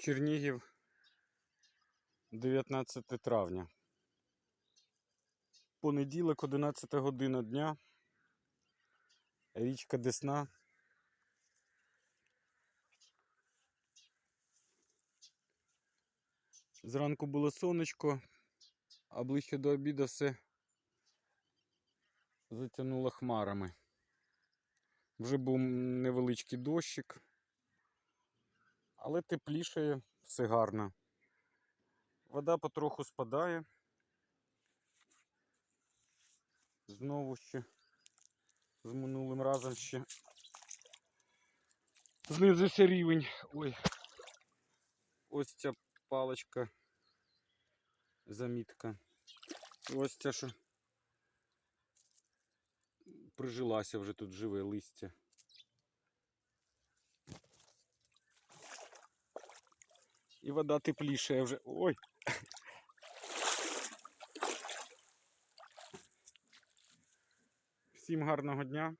Чернігів, 19 травня. Понеділок, 11 година дня. Річка Десна. Зранку було сонечко, а ближче до обіду все затягнуло хмарами. Вже був невеличкий дощик, але теплішає, все гарно. Вода потроху спадає. Знову ще з минулим разом ще знизився рівень. Ой. Ось ця паличка. Замітка. Ось ця що прижилася вже тут живе листя. І вода теплішає вже. Ой! Всім гарного дня.